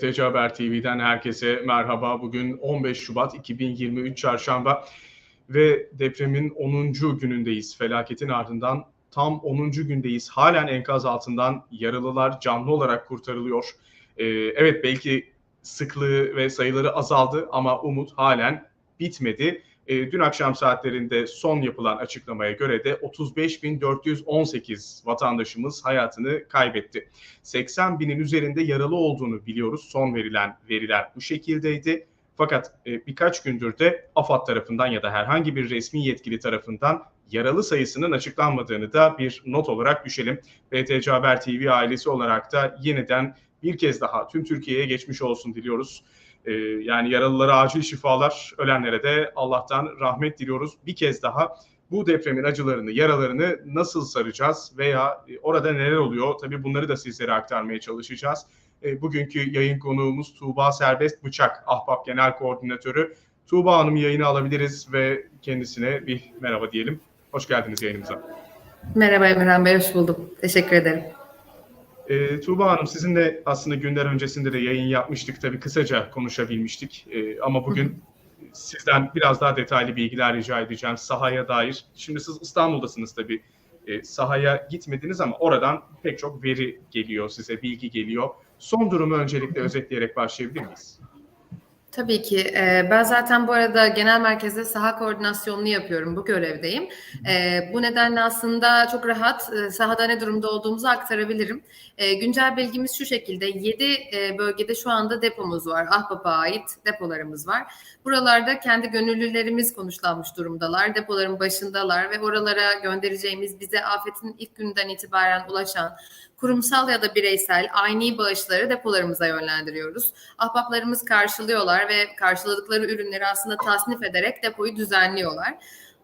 BTC Haber TV'den herkese merhaba. Bugün 15 Şubat 2023 Çarşamba ve depremin 10. günündeyiz. Felaketin ardından tam 10. gündeyiz. Halen enkaz altından yaralılar canlı olarak kurtarılıyor. Ee, evet belki sıklığı ve sayıları azaldı ama umut halen bitmedi. Ee, dün akşam saatlerinde son yapılan açıklamaya göre de 35.418 vatandaşımız hayatını kaybetti. 80 binin üzerinde yaralı olduğunu biliyoruz. Son verilen veriler bu şekildeydi. Fakat e, birkaç gündür de AFAD tarafından ya da herhangi bir resmi yetkili tarafından yaralı sayısının açıklanmadığını da bir not olarak düşelim. BTC Haber TV ailesi olarak da yeniden bir kez daha tüm Türkiye'ye geçmiş olsun diliyoruz. Ee, yani yaralılara acil şifalar, ölenlere de Allah'tan rahmet diliyoruz. Bir kez daha bu depremin acılarını, yaralarını nasıl saracağız veya e, orada neler oluyor? Tabii bunları da sizlere aktarmaya çalışacağız. E, bugünkü yayın konuğumuz Tuğba Serbest Bıçak, Ahbap Genel Koordinatörü. Tuğba Hanım yayını alabiliriz ve kendisine bir merhaba diyelim. Hoş geldiniz yayınımıza. Merhaba Emirhan Bey, hoş buldum. Teşekkür ederim. E, Tuğba Hanım sizinle aslında günler öncesinde de yayın yapmıştık. Tabii kısaca konuşabilmiştik. E, ama bugün sizden biraz daha detaylı bilgiler rica edeceğim sahaya dair. Şimdi siz İstanbul'dasınız tabii. E, sahaya gitmediniz ama oradan pek çok veri geliyor size, bilgi geliyor. Son durumu öncelikle özetleyerek başlayabilir miyiz? Tabii ki. Ben zaten bu arada genel merkezde saha koordinasyonunu yapıyorum. Bu görevdeyim. Bu nedenle aslında çok rahat sahada ne durumda olduğumuzu aktarabilirim. Güncel bilgimiz şu şekilde. 7 e, bölgede şu anda depomuz var. Ahbap'a ait depolarımız var. Buralarda kendi gönüllülerimiz konuşlanmış durumdalar. Depoların başındalar ve oralara göndereceğimiz bize afetin ilk günden itibaren ulaşan kurumsal ya da bireysel aynı bağışları depolarımıza yönlendiriyoruz. Ahbaplarımız karşılıyorlar ve karşıladıkları ürünleri aslında tasnif ederek depoyu düzenliyorlar.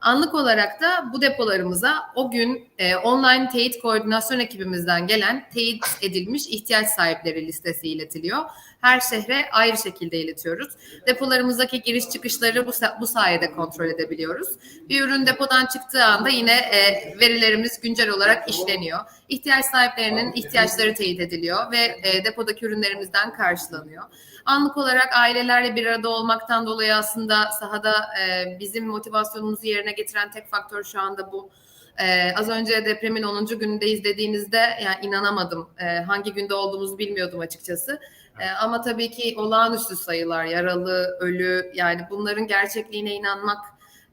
Anlık olarak da bu depolarımıza o gün e, online teyit koordinasyon ekibimizden gelen teyit edilmiş ihtiyaç sahipleri listesi iletiliyor. Her şehre ayrı şekilde iletiyoruz. Depolarımızdaki giriş çıkışları bu, bu sayede kontrol edebiliyoruz. Bir ürün depodan çıktığı anda yine e, verilerimiz güncel olarak işleniyor. İhtiyaç sahiplerinin ihtiyaçları teyit ediliyor ve e, depodaki ürünlerimizden karşılanıyor. Anlık olarak ailelerle bir arada olmaktan dolayı aslında sahada e, bizim motivasyonumuzu yerine getiren tek faktör şu anda bu. Ee, az önce depremin 10. günündeyiz dediğinizde yani inanamadım. Ee, hangi günde olduğumuzu bilmiyordum açıkçası. Ee, ama tabii ki olağanüstü sayılar, yaralı, ölü yani bunların gerçekliğine inanmak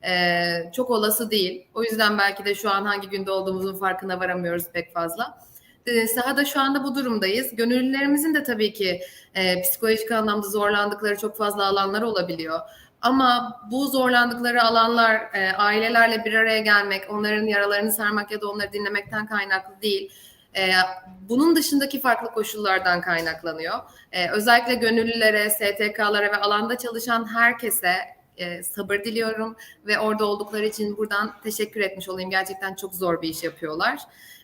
e, çok olası değil. O yüzden belki de şu an hangi günde olduğumuzun farkına varamıyoruz pek fazla. Ee, sahada şu anda bu durumdayız. Gönüllülerimizin de tabii ki e, psikolojik anlamda zorlandıkları çok fazla alanlar olabiliyor. Ama bu zorlandıkları alanlar e, ailelerle bir araya gelmek, onların yaralarını sarmak ya da onları dinlemekten kaynaklı değil. E, bunun dışındaki farklı koşullardan kaynaklanıyor. E, özellikle gönüllülere, STK'lara ve alanda çalışan herkese e, sabır diliyorum ve orada oldukları için buradan teşekkür etmiş olayım. Gerçekten çok zor bir iş yapıyorlar.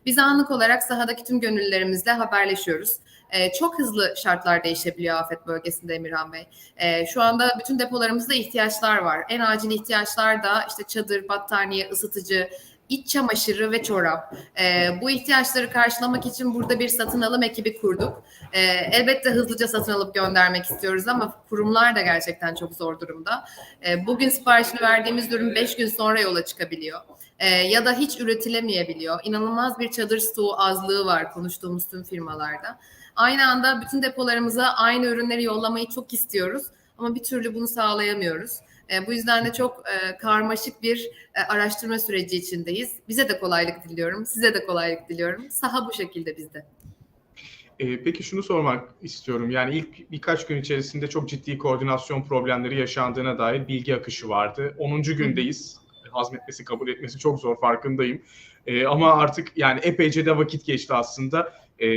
Biz anlık olarak sahadaki tüm gönüllülerimizle haberleşiyoruz. Ee, çok hızlı şartlar değişebiliyor afet bölgesinde Emirhan Bey. Ee, şu anda bütün depolarımızda ihtiyaçlar var. En acil ihtiyaçlar da işte çadır, battaniye, ısıtıcı, iç çamaşırı ve çorap. Ee, bu ihtiyaçları karşılamak için burada bir satın alım ekibi kurduk. Ee, elbette hızlıca satın alıp göndermek istiyoruz ama kurumlar da gerçekten çok zor durumda. Ee, bugün siparişini verdiğimiz ürün 5 gün sonra yola çıkabiliyor. Ee, ya da hiç üretilemeyebiliyor. İnanılmaz bir çadır stoğu azlığı var konuştuğumuz tüm firmalarda. Aynı anda bütün depolarımıza aynı ürünleri yollamayı çok istiyoruz ama bir türlü bunu sağlayamıyoruz. E, bu yüzden de çok e, karmaşık bir e, araştırma süreci içindeyiz. Bize de kolaylık diliyorum, size de kolaylık diliyorum. Saha bu şekilde bizde. E, peki şunu sormak istiyorum. Yani ilk birkaç gün içerisinde çok ciddi koordinasyon problemleri yaşandığına dair bilgi akışı vardı. 10. gündeyiz. Hazmetmesi, kabul etmesi çok zor farkındayım. E, ama artık yani epeyce de vakit geçti aslında. E,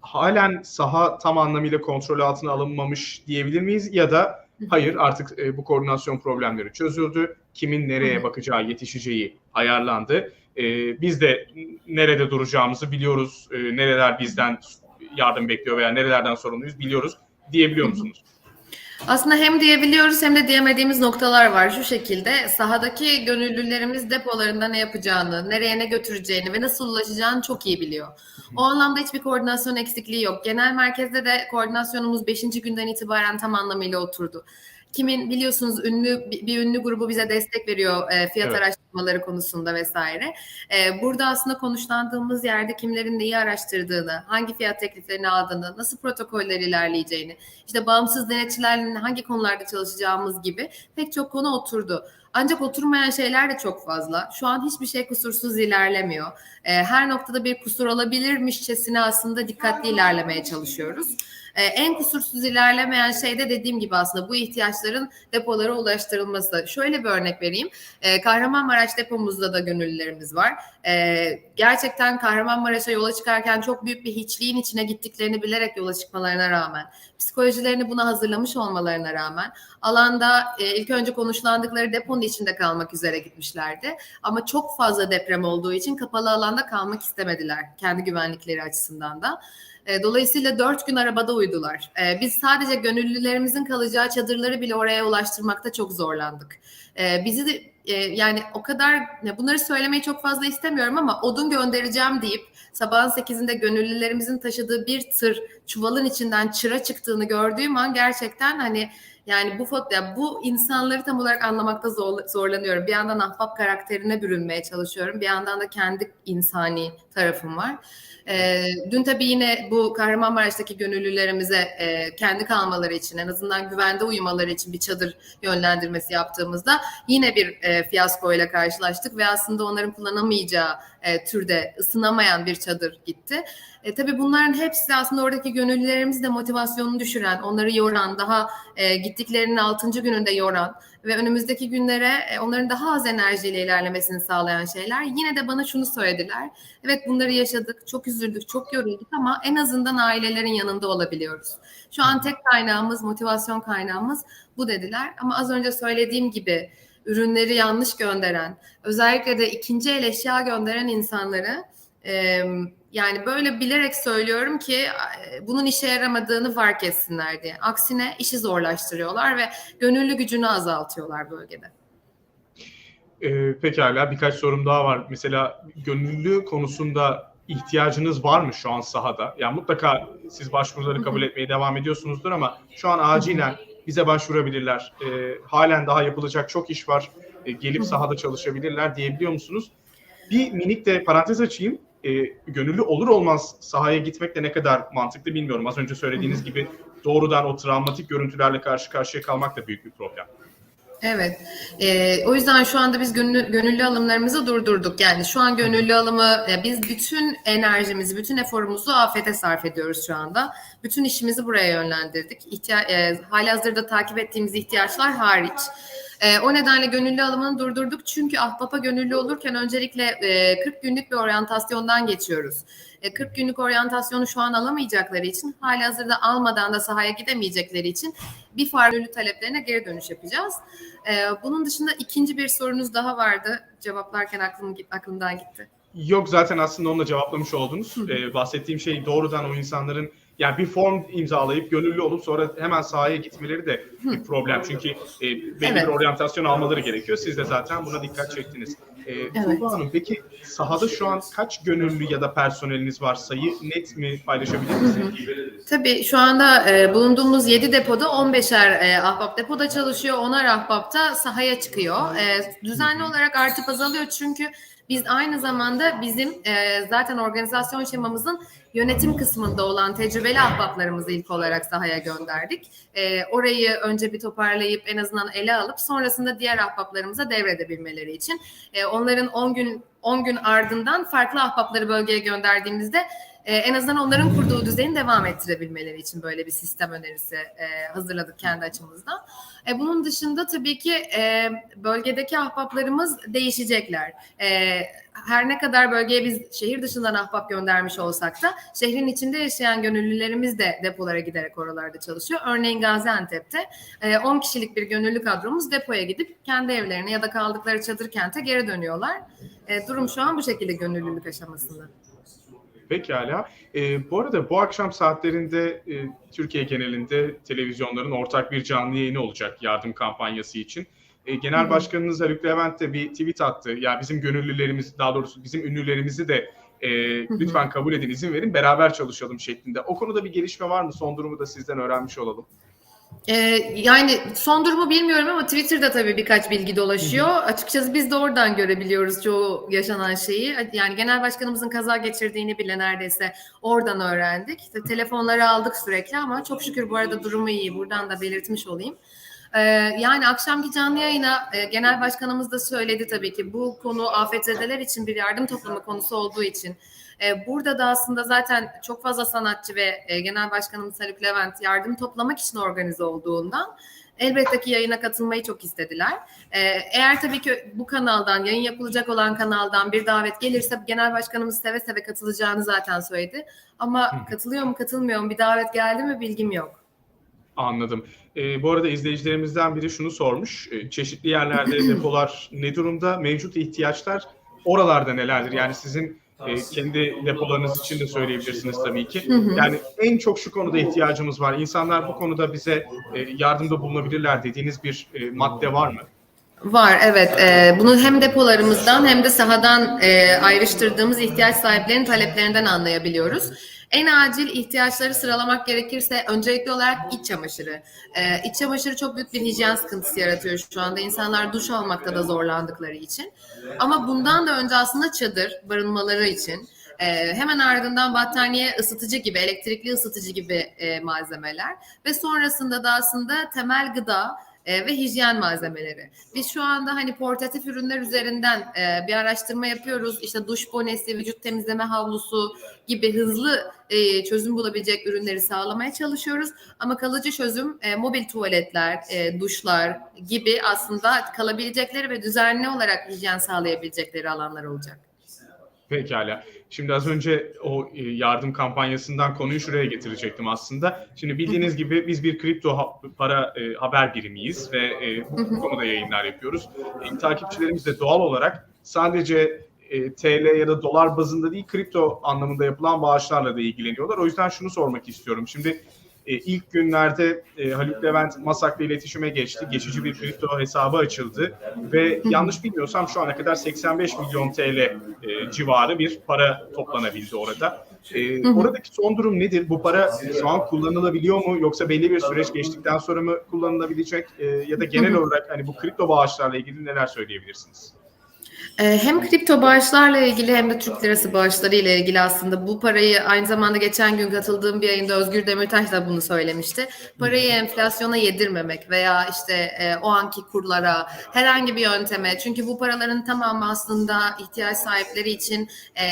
halen saha tam anlamıyla kontrol altına alınmamış diyebilir miyiz? Ya da hayır artık e, bu koordinasyon problemleri çözüldü. Kimin nereye bakacağı, yetişeceği ayarlandı. E, biz de nerede duracağımızı biliyoruz. E, nereler bizden yardım bekliyor veya nerelerden sorumluyuz biliyoruz diyebiliyor musunuz? Aslında hem diyebiliyoruz hem de diyemediğimiz noktalar var. Şu şekilde sahadaki gönüllülerimiz depolarında ne yapacağını, nereye ne götüreceğini ve nasıl ulaşacağını çok iyi biliyor. O anlamda hiçbir koordinasyon eksikliği yok. Genel merkezde de koordinasyonumuz 5. günden itibaren tam anlamıyla oturdu. Kimin biliyorsunuz ünlü bir bir ünlü grubu bize destek veriyor e, fiyat Evet. araştırmaları konusunda vesaire. E, burada aslında konuşlandığımız yerde kimlerin neyi araştırdığını, hangi fiyat tekliflerini aldığını, nasıl protokoller ilerleyeceğini, işte bağımsız denetçilerle hangi konularda çalışacağımız gibi pek çok konu oturdu. Ancak oturmayan şeyler de çok fazla. Şu an hiçbir şey kusursuz ilerlemiyor. E, her noktada bir kusur olabilirmişçesine aslında dikkatli ilerlemeye çalışıyoruz. E, en kusursuz ilerlemeyen şey de dediğim gibi aslında bu ihtiyaçların depolara ulaştırılması. Şöyle bir örnek vereyim. E, Kahramanmaraş depomuzda da gönüllülerimiz var. E, gerçekten Kahramanmaraş'a yola çıkarken çok büyük bir hiçliğin içine gittiklerini bilerek yola çıkmalarına rağmen, psikolojilerini buna hazırlamış olmalarına rağmen alanda e, ilk önce konuşlandıkları deponun içinde kalmak üzere gitmişlerdi. Ama çok fazla deprem olduğu için kapalı alanda kalmak istemediler kendi güvenlikleri açısından da. E, Dolayısıyla dört gün arabada uyudular. E, Biz sadece gönüllülerimizin kalacağı çadırları bile oraya ulaştırmakta çok zorlandık. E, Bizi de yani o kadar bunları söylemeyi çok fazla istemiyorum ama odun göndereceğim deyip sabahın 8'inde gönüllülerimizin taşıdığı bir tır çuvalın içinden çıra çıktığını gördüğüm an gerçekten hani yani bu foto, ya bu insanları tam olarak anlamakta zor, zorlanıyorum. Bir yandan ahbap karakterine bürünmeye çalışıyorum. Bir yandan da kendi insani tarafım var. Ee, dün tabii yine bu Kahramanmaraş'taki gönüllülerimize e, kendi kalmaları için en azından güvende uyumaları için bir çadır yönlendirmesi yaptığımızda yine bir e, fiyaskoyla karşılaştık ve aslında onların kullanamayacağı e, türde ısınamayan bir çadır gitti. E, tabii bunların hepsi aslında oradaki gönüllülerimiz de motivasyonunu düşüren, onları yoran, daha e, gittiklerinin 6. gününde yoran ve önümüzdeki günlere e, onların daha az enerjiyle ilerlemesini sağlayan şeyler. Yine de bana şunu söylediler. Evet bunları yaşadık, çok üzüldük, çok yorulduk ama en azından ailelerin yanında olabiliyoruz. Şu an tek kaynağımız, motivasyon kaynağımız bu dediler. Ama az önce söylediğim gibi ürünleri yanlış gönderen, özellikle de ikinci el eşya gönderen insanları e, yani böyle bilerek söylüyorum ki e, bunun işe yaramadığını fark etsinler diye. Aksine işi zorlaştırıyorlar ve gönüllü gücünü azaltıyorlar bölgede. Ee, pekala birkaç sorum daha var. Mesela gönüllü konusunda ihtiyacınız var mı şu an sahada? Yani mutlaka siz başvuruları kabul etmeye devam ediyorsunuzdur ama şu an acilen bize başvurabilirler. Ee, halen daha yapılacak çok iş var. Ee, gelip sahada çalışabilirler diyebiliyor musunuz? Bir minik de parantez açayım. Ee, gönüllü olur olmaz sahaya gitmek de ne kadar mantıklı bilmiyorum. Az önce söylediğiniz gibi doğrudan o travmatik görüntülerle karşı karşıya kalmak da büyük bir problem. Evet. Ee, o yüzden şu anda biz gönüllü, gönüllü alımlarımızı durdurduk. Yani şu an gönüllü alımı ya biz bütün enerjimizi, bütün eforumuzu afete sarf ediyoruz şu anda. Bütün işimizi buraya yönlendirdik. İhtiya e, halihazırda takip ettiğimiz ihtiyaçlar hariç. E, o nedenle gönüllü alımını durdurduk. Çünkü Ahbap'a gönüllü olurken öncelikle e, 40 günlük bir oryantasyondan geçiyoruz. E, 40 günlük oryantasyonu şu an alamayacakları için, halihazırda almadan da sahaya gidemeyecekleri için bir farklı taleplerine geri dönüş yapacağız. Ee, bunun dışında ikinci bir sorunuz daha vardı. Cevaplarken aklım, aklımdan gitti. Yok zaten aslında onu da cevaplamış oldunuz. Ee, bahsettiğim şey doğrudan o insanların yani bir form imzalayıp gönüllü olup sonra hemen sahaya gitmeleri de bir problem. Çünkü e, belli Evet. bir oryantasyon almaları gerekiyor. Siz de zaten buna dikkat çektiniz. Ee, Tuğba Hanım peki sahada şu an kaç gönüllü ya da personeliniz var? Sayı net mi paylaşabilir misiniz? Tabii şu anda e, bulunduğumuz 7 depoda 15'er e, ahbap depoda çalışıyor. 10'ar ahbap da sahaya çıkıyor. E, düzenli olarak artıp azalıyor çünkü biz aynı zamanda bizim e, zaten organizasyon şemamızın yönetim kısmında olan tecrübeli ahbaplarımızı ilk olarak sahaya gönderdik. E, orayı önce bir toparlayıp en azından ele alıp sonrasında diğer ahbaplarımıza devredebilmeleri için e, onların 10 gün 10 gün ardından farklı ahbapları bölgeye gönderdiğimizde e, en azından onların kurduğu düzeni devam ettirebilmeleri için böyle bir sistem önerisi e, hazırladık kendi açımızdan. E, bunun dışında tabii ki e, bölgedeki ahbaplarımız değişecekler. Her ne kadar bölgeye biz şehir dışından ahbap göndermiş olsak da şehrin içinde yaşayan gönüllülerimiz de depolara giderek oralarda çalışıyor. Örneğin Gaziantep'te e, 10 kişilik bir gönüllü kadromuz depoya gidip kendi evlerine ya da kaldıkları çadır kente geri dönüyorlar. Durum şu an bu şekilde gönüllülük aşamasında. Pekala. Ee, bu arada bu akşam saatlerinde e, Türkiye genelinde televizyonların ortak bir canlı yayını olacak yardım kampanyası için. E, Genel. Başkanınız Haluk Levent de bir tweet attı. Ya bizim gönüllülerimiz, daha doğrusu bizim ünlülerimizi de e, lütfen kabul edin, izin verin, beraber çalışalım şeklinde. O konuda bir gelişme var mı? Son durumu da sizden öğrenmiş olalım. Ee, yani son durumu bilmiyorum ama Twitter'da tabii birkaç bilgi dolaşıyor. Açıkçası biz de oradan görebiliyoruz çoğu yaşanan şeyi. Yani genel başkanımızın kaza geçirdiğini bile neredeyse oradan öğrendik. İşte telefonları aldık sürekli ama çok şükür bu arada durumu iyi. Buradan da belirtmiş olayım. Ee, yani akşamki canlı yayına e, genel başkanımız da söyledi tabii ki bu konu afetzedeler için bir yardım toplumu konusu olduğu için e, burada da aslında zaten çok fazla sanatçı ve e, genel başkanımız Haluk Levent yardım toplamak için organize olduğundan elbette ki yayına katılmayı çok istediler. E, eğer tabii ki bu kanaldan, yayın yapılacak olan kanaldan bir davet gelirse genel başkanımız seve seve katılacağını zaten söyledi. Ama katılıyor mu katılmıyor mu bir davet geldi mi bilgim yok. Anladım. Ee, bu arada izleyicilerimizden biri şunu sormuş. Çeşitli yerlerde depolar ne durumda? Mevcut ihtiyaçlar oralarda nelerdir? Yani sizin e, kendi depolarınız için de söyleyebilirsiniz tabii ki. Hı hı. Yani en çok şu konuda ihtiyacımız var. İnsanlar bu konuda bize e, yardımda bulunabilirler dediğiniz bir e, madde var mı? Var evet. Ee, bunu hem depolarımızdan hem de sahadan e, ayrıştırdığımız ihtiyaç sahiplerinin taleplerinden anlayabiliyoruz. En acil ihtiyaçları sıralamak gerekirse öncelikli olarak iç çamaşırı. Ee, iç çamaşırı çok büyük bir hijyen sıkıntısı yaratıyor şu anda. İnsanlar duş almakta da zorlandıkları için. Ama bundan da önce aslında çadır barınmaları için. Ee, hemen ardından battaniye ısıtıcı gibi, elektrikli ısıtıcı gibi e, malzemeler ve sonrasında da aslında temel gıda e, ve hijyen malzemeleri. Biz şu anda hani portatif ürünler üzerinden e, bir araştırma yapıyoruz. İşte duş bonesi, vücut temizleme havlusu gibi hızlı e, çözüm bulabilecek ürünleri sağlamaya çalışıyoruz. Ama kalıcı çözüm mobil tuvaletler, duşlar gibi aslında kalabilecekleri ve düzenli olarak hijyen sağlayabilecekleri alanlar olacak. Pekala. Şimdi az önce o e, yardım kampanyasından konuyu şuraya getirecektim aslında. Şimdi bildiğiniz gibi biz bir kripto para e, haber birimiyiz ve e, bu konuda yayınlar yapıyoruz. Takipçilerimiz de doğal olarak sadece TL ya da dolar bazında değil kripto anlamında yapılan bağışlarla da ilgileniyorlar. O yüzden şunu sormak istiyorum. Şimdi e, ilk günlerde e, Haluk Levent Masak'la iletişime geçti. Geçici bir kripto hesabı açıldı ve yanlış bilmiyorsam şu ana kadar 85 milyon TL e, civarı bir para toplanabildi orada. E, oradaki son durum nedir? Bu para şu an kullanılabiliyor mu yoksa belli bir süreç geçtikten sonra mı kullanılabilecek E, ya da genel olarak hani bu kripto bağışlarla ilgili neler söyleyebilirsiniz? Ee, Hem kripto bağışlarla ilgili hem de Türk lirası bağışları ile ilgili aslında bu parayı aynı zamanda geçen gün katıldığım bir yayında Özgür Demirtaş da bunu söylemişti. Parayı enflasyona yedirmemek veya işte e, o anki kurlara herhangi bir yönteme çünkü bu paraların tamamı aslında ihtiyaç sahipleri için e,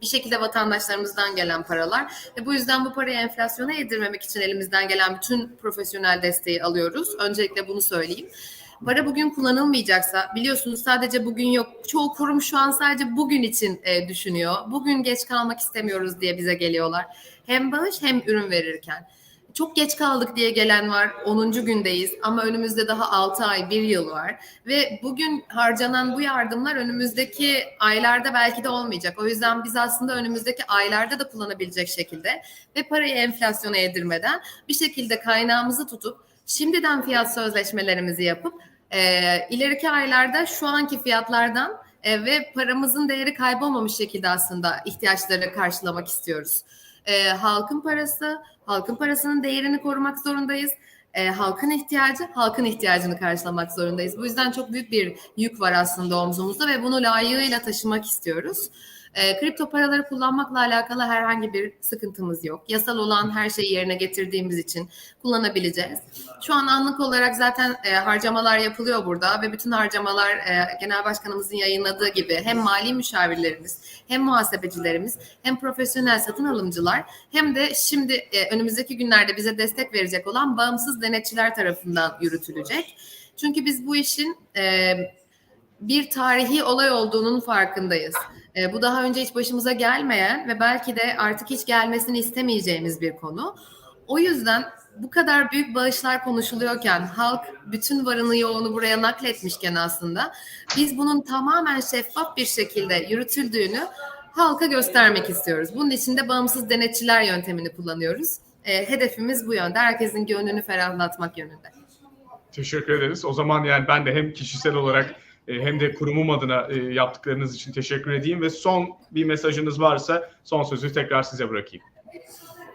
bir şekilde vatandaşlarımızdan gelen paralar ve bu yüzden bu parayı enflasyona yedirmemek için elimizden gelen bütün profesyonel desteği alıyoruz. Öncelikle bunu söyleyeyim. Para bugün kullanılmayacaksa biliyorsunuz sadece bugün yok. Çoğu kurum şu an sadece bugün için e, düşünüyor. Bugün geç kalmak istemiyoruz diye bize geliyorlar. Hem bağış hem ürün verirken. Çok geç kaldık diye gelen var. 10. gündeyiz ama önümüzde daha 6 ay, 1 yıl var. Ve bugün harcanan bu yardımlar önümüzdeki aylarda belki de olmayacak. O yüzden biz aslında önümüzdeki aylarda da kullanabilecek şekilde ve parayı enflasyona yedirmeden bir şekilde kaynağımızı tutup şimdiden fiyat sözleşmelerimizi yapıp e, ileriki aylarda şu anki fiyatlardan e, ve paramızın değeri kaybolmamış şekilde aslında ihtiyaçları karşılamak istiyoruz. E, halkın parası, halkın parasının değerini korumak zorundayız. E, halkın ihtiyacı, halkın ihtiyacını karşılamak zorundayız. Bu yüzden çok büyük bir yük var aslında omzumuzda ve bunu layığıyla taşımak istiyoruz. E, kripto paraları kullanmakla alakalı herhangi bir sıkıntımız yok. Yasal olan her şeyi yerine getirdiğimiz için kullanabileceğiz. Şu an anlık olarak zaten e, harcamalar yapılıyor burada ve bütün harcamalar e, Genel Başkanımızın yayınladığı gibi hem mali müşavirlerimiz, hem muhasebecilerimiz, hem profesyonel satın alımcılar hem de şimdi e, önümüzdeki günlerde bize destek verecek olan bağımsız denetçiler tarafından yürütülecek. Çünkü biz bu işin e, bir tarihi olay olduğunun farkındayız. E, bu daha önce hiç başımıza gelmeyen ve belki de artık hiç gelmesini istemeyeceğimiz bir konu. O yüzden bu kadar büyük bağışlar konuşuluyorken, halk bütün varını yoğunu buraya nakletmişken aslında biz bunun tamamen şeffaf bir şekilde yürütüldüğünü halka göstermek istiyoruz. Bunun için de bağımsız denetçiler yöntemini kullanıyoruz. E, hedefimiz bu yönde. Herkesin gönlünü ferahlatmak yönünde. Teşekkür ederiz. O zaman yani ben de hem kişisel olarak hem de kurumum adına e, yaptıklarınız için teşekkür edeyim ve son bir mesajınız varsa son sözü tekrar size bırakayım.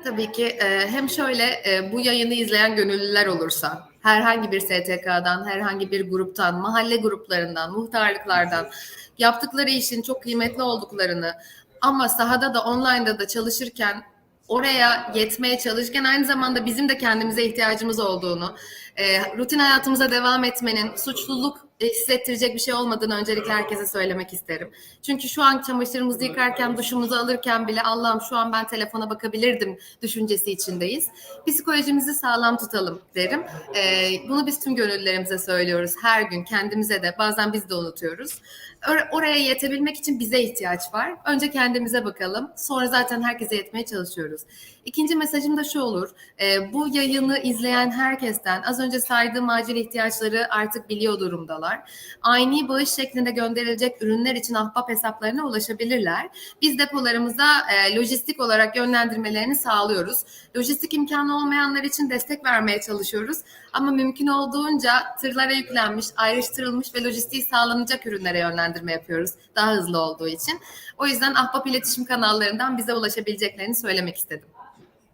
Tabii ki e, hem şöyle e, bu yayını izleyen gönüllüler olursa herhangi bir STK'dan, herhangi bir gruptan, mahalle gruplarından, muhtarlıklardan yaptıkları işin çok kıymetli olduklarını ama sahada da online'da da çalışırken oraya yetmeye çalışırken aynı zamanda bizim de kendimize ihtiyacımız olduğunu, e, rutin hayatımıza devam etmenin suçluluk hissettirecek bir şey olmadığını öncelikle herkese söylemek isterim. Çünkü şu an çamaşırımızı yıkarken, duşumuzu alırken bile Allah'ım şu an ben telefona bakabilirdim düşüncesi içindeyiz. Psikolojimizi sağlam tutalım derim. Ee, bunu biz tüm gönüllülerimize söylüyoruz her gün kendimize de bazen biz de unutuyoruz. Or- oraya yetebilmek için bize ihtiyaç var. Önce kendimize bakalım. Sonra zaten herkese yetmeye çalışıyoruz. İkinci mesajım da şu olur. Ee, bu yayını izleyen herkesten az önce saydığım acil ihtiyaçları artık biliyor durumdalar. Aynı bağış şeklinde gönderilecek ürünler için ahbap hesaplarına ulaşabilirler. Biz depolarımıza e, lojistik olarak yönlendirmelerini sağlıyoruz. Lojistik imkanı olmayanlar için destek vermeye çalışıyoruz. Ama mümkün olduğunca tırlara yüklenmiş, ayrıştırılmış ve lojistiği sağlanacak ürünlere yönlendirme yapıyoruz. Daha hızlı olduğu için. O yüzden ahbap iletişim kanallarından bize ulaşabileceklerini söylemek istedim.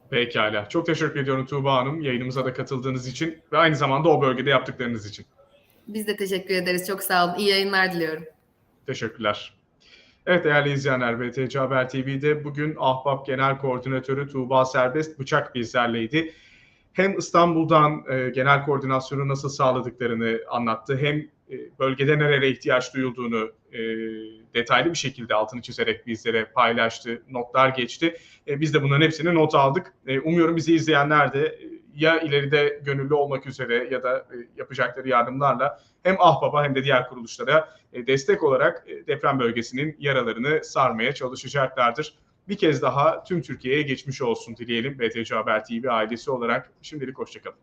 Pekala. Çok teşekkür ediyorum Tuğba Hanım yayınımıza da katıldığınız için ve aynı zamanda o bölgede yaptıklarınız için. Biz de teşekkür ederiz. Çok sağ olun. İyi yayınlar diliyorum. Teşekkürler. Evet değerli izleyenler BTC Haber TV'de bugün Ahbap Genel Koordinatörü Tuğba Serbest Bıçak bizlerleydi. Hem İstanbul'dan e, genel koordinasyonu nasıl sağladıklarını anlattı hem bölgede nerelere ihtiyaç duyulduğunu e, detaylı bir şekilde altını çizerek bizlere paylaştı, notlar geçti. E, biz de bunların hepsini not aldık. E, umuyorum bizi izleyenler de e, ya ileride gönüllü olmak üzere ya da e, yapacakları yardımlarla hem Ahbap'a hem de diğer kuruluşlara e, destek olarak e, deprem bölgesinin yaralarını sarmaya çalışacaklardır. Bir kez daha tüm Türkiye'ye geçmiş olsun dileyelim BTC Haber TV ailesi olarak. Şimdilik hoşçakalın.